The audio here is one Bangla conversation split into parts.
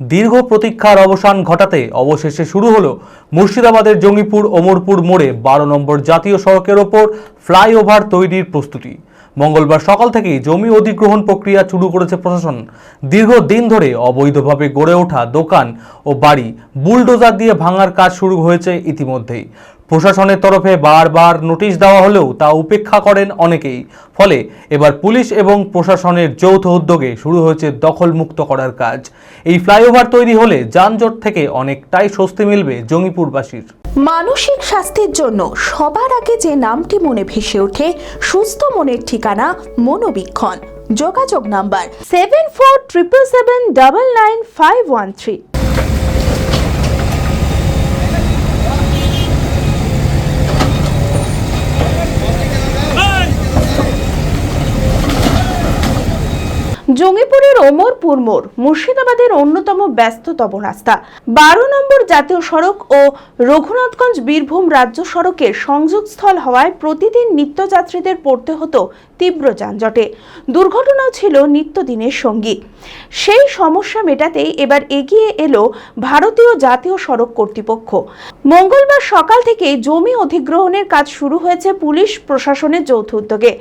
দীর্ঘ প্রতীক্ষার অবসান ঘটাতে অবশেষে শুরু হলো মুর্শিদাবাদের জঙ্গিপুর ওমরপুর মোড়ে বারো নম্বর জাতীয় সড়কের ওপর ফ্লাইওভার তৈরির প্রস্তুতি। মঙ্গলবার সকাল থেকেই জমি অধিগ্রহণ প্রক্রিয়া শুরু করেছে প্রশাসন। দীর্ঘদিন ধরে অবৈধভাবে গড়ে ওঠা দোকান ও বাড়ি বুলডোজার দিয়ে ভাঙার কাজ শুরু হয়েছে ইতিমধ্যেই। প্রশাসনের তরফে বারবার নোটিশ দেওয়া হলেও তা উপেক্ষা করেন অনেকেই। ফলে এবার পুলিশ এবং প্রশাসনের যৌথ উদ্যোগে শুরু হয়েছে দখলমুক্ত করার কাজ। এই ফ্লাইওভার তৈরি হলে যানজট থেকে অনেকটাই স্বস্তি মিলবে জঙ্গিপুরবাসীর। মানসিক স্বাস্থ্যের জন্য সবার আগে যে নামটি মনে ভেসে ওঠে, সুস্থ মনের ঠিকানা মনোবীক্ষণ। যোগাযোগ number seven four triple seven double nine five one three. জঙ্গিপুরের Omarpur মোড় মুর্শিদাবাদের অন্যতম ব্যস্ততম রাস্তা। বারো নম্বর জাতীয় সড়ক ও রঘুনাথগঞ্জ বীরভূম রাজ্য সড়কের সংযোগস্থল হওয়ায় প্রতিদিন নিত্যযাত্রীদের পড়তে হতো তীব্র যানজটে। দুর্ঘটনাও ছিল নিত্যদিনের সঙ্গী। সেই সমস্যা মেটাতেই এবার এগিয়ে এলো ভারতীয় জাতীয় সড়ক কর্তৃপক্ষ। মঙ্গলবার সকাল থেকে জমি অধিগ্রহণের কাজ শুরু হয়েছে পুলিশ প্রশাসনের যৌথ উদ্যোগে।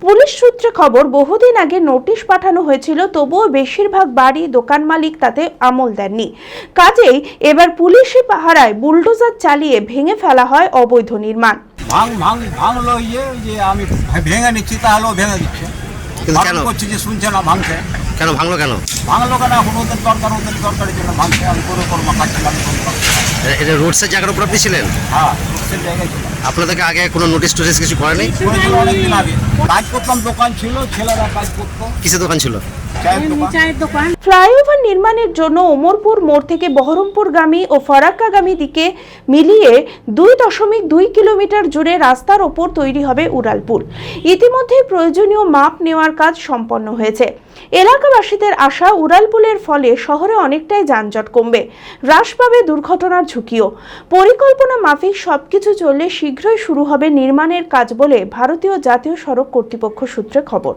পুলিশ সূত্রে খবর, বহুদিন আগে নোটিশ পাঠানো হয়েছিল তবুও বেশিরভাগ বাড়ি দোকান মালিক তাতে আমল দেননি। কাজেই এবার পুলিশি পাহারায় বুলডোজার চালিয়ে ভেঙে ফেলা হয় অবৈধ নির্মাণ। ভাঙ ভাঙ ভাঙলো ইয়ে যে আমি ভেঙে নিচ্ছি তাহলেও ভেঙে দিচ্ছে। কেন? করছি যে শুনছে না ভাঙছে। কেন ভাঙলো কেন? ভাঙলো কেন? এখন ওদের দরকার ওদের দরকারের জন্য ভাঙছে। আমি করে করব কাজটা আমি করব এটা- রোড সাইড জায়গার উপর আপনি ছিলেন? হ্যাঁ আপনাদেরকে আগে কোনো নোটিশ টোটিস কিছু করেনি? অনেকদিন আগে। কাজ করতাম দোকান ছিল ছেলেরা কাজ করতো কিসের দোকান ছিল? ফ্লাইওভার নির্মাণের জন্য ওমরপুর মোড় থেকে বহরমপুরগামী ও ফরাক্কাগামী দিকে মিলিয়ে দুই দশমিক দুই কিলোমিটার জুড়ে রাস্তার ওপর তৈরি হবে উড়ালপুল। ইতিমধ্যে প্রয়োজনীয় মাপ নেওয়ার কাজ সম্পন্ন হয়েছে। এলাকাবাসীদের আশা উড়ালপুলের ফলে শহরে অনেকটাই যানজট কমবে। হ্রাস পাবে দুর্ঘটনার ঝুঁকিও। পরিকল্পনা মাফিক সবকিছু চললে শীঘ্রই শুরু হবে নির্মাণের কাজ বলে ভারতীয় জাতীয় সড়ক কর্তৃপক্ষ সূত্রে খবর।